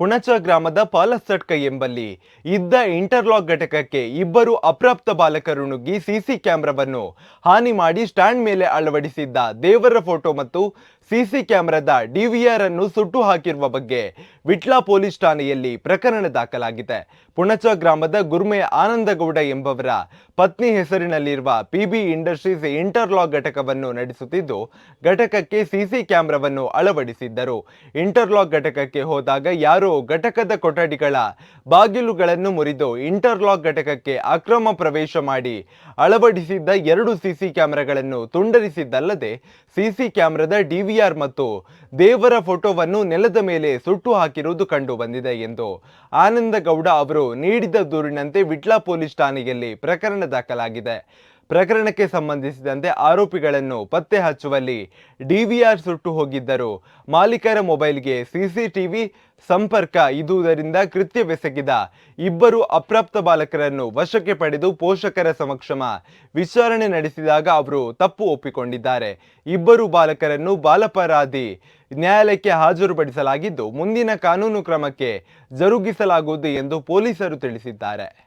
ಪುಣಚ ಗ್ರಾಮದ ಪಾಲಸಟ್ಕ ಎಂಬಲ್ಲಿ ಇದ್ದ ಇಂಟರ್ಲಾಕ್ ಘಟಕಕ್ಕೆ ಇಬ್ಬರು ಅಪ್ರಾಪ್ತ ಬಾಲಕರು ನುಗ್ಗಿ ಸಿಸಿ ಕ್ಯಾಮೆರಾವನ್ನು ಹಾನಿ ಮಾಡಿ ಸ್ಟ್ಯಾಂಡ್ ಮೇಲೆ ಅಳವಡಿಸಿದ್ದ ದೇವರ ಫೋಟೋ ಮತ್ತು ಸಿಸಿ ಕ್ಯಾಮೆರಾದ ಡಿವಿಆರ್ ಅನ್ನು ಸುಟ್ಟು ಹಾಕಿರುವ ಬಗ್ಗೆ ವಿಟ್ಲಾ ಪೊಲೀಸ್ ಠಾಣೆಯಲ್ಲಿ ಪ್ರಕರಣ ದಾಖಲಾಗಿದೆ. ಪುಣಚ ಗ್ರಾಮದ ಗುರ್ಮೆ ಆನಂದಗೌಡ ಎಂಬವರ ಪತ್ನಿ ಹೆಸರಿನಲ್ಲಿರುವ ಪಿಬಿ ಇಂಡಸ್ಟ್ರೀಸ್ ಇಂಟರ್ಲಾಕ್ ಘಟಕವನ್ನು ನಡೆಸುತ್ತಿದ್ದು, ಘಟಕಕ್ಕೆ ಸಿಸಿ ಕ್ಯಾಮೆರಾವನ್ನು ಅಳವಡಿಸಿದ್ದರು. ಇಂಟರ್ಲಾಕ್ ಘಟಕಕ್ಕೆ ಹೋದಾಗ ಯಾರೋ ಘಟಕದ ಕೊಠಡಿಗಳ ಬಾಗಿಲುಗಳನ್ನು ಮುರಿದು ಇಂಟರ್ಲಾಕ್ ಘಟಕಕ್ಕೆ ಅಕ್ರಮ ಪ್ರವೇಶ ಮಾಡಿ ಅಳವಡಿಸಿದ್ದ ಎರಡು ಸಿಸಿ ಕ್ಯಾಮೆರಾಗಳನ್ನು ತುಂಡರಿಸಿದ್ದಲ್ಲದೆ ಸಿಸಿ ಕ್ಯಾಮೆರಾದ ಡಿವಿಆರ್ ಮತ್ತು ದೇವರ ಫೋಟೋವನ್ನು ನೆಲದ ಮೇಲೆ ಸುಟ್ಟು ಹಾಕಿರುವುದು ಕಂಡು ಬಂದಿದೆ ಎಂದು ಆನಂದಗೌಡ ಅವರು ನೀಡಿದ ದೂರಿನಂತೆ ವಿಟ್ಲಾ ಪೊಲೀಸ್ ಠಾಣೆಯಲ್ಲಿ ಪ್ರಕರಣ ದಾಖಲಾಗಿದೆ. ಪ್ರಕರಣಕ್ಕೆ ಸಂಬಂಧಿಸಿದಂತೆ ಆರೋಪಿಗಳನ್ನು ಪತ್ತೆ ಹಚ್ಚುವಲ್ಲಿ ಡಿವಿಆರ್ ಸುಟ್ಟು ಹೋಗಿದ್ದರು. ಮಾಲೀಕರ ಮೊಬೈಲ್ಗೆ ಸಿಸಿಟಿವಿ ಸಂಪರ್ಕ ಇದುವುದರಿಂದ ಕೃತ್ಯವೆಸಗಿದ ಇಬ್ಬರು ಅಪ್ರಾಪ್ತ ಬಾಲಕರನ್ನು ವಶಕ್ಕೆ ಪಡೆದು ಪೋಷಕರ ಸಮಕ್ಷಮ ವಿಚಾರಣೆ ನಡೆಸಿದಾಗ ಅವರು ತಪ್ಪು ಒಪ್ಪಿಕೊಂಡಿದ್ದಾರೆ. ಇಬ್ಬರು ಬಾಲಕರನ್ನು ಬಾಲಪರಾಧಿ ನ್ಯಾಯಾಲಯಕ್ಕೆ ಹಾಜರುಪಡಿಸಲಾಗಿದ್ದು, ಮುಂದಿನ ಕಾನೂನು ಕ್ರಮಕ್ಕೆ ಜರುಗಿಸಲಾಗುವುದು ಎಂದು ಪೊಲೀಸರು ತಿಳಿಸಿದ್ದಾರೆ.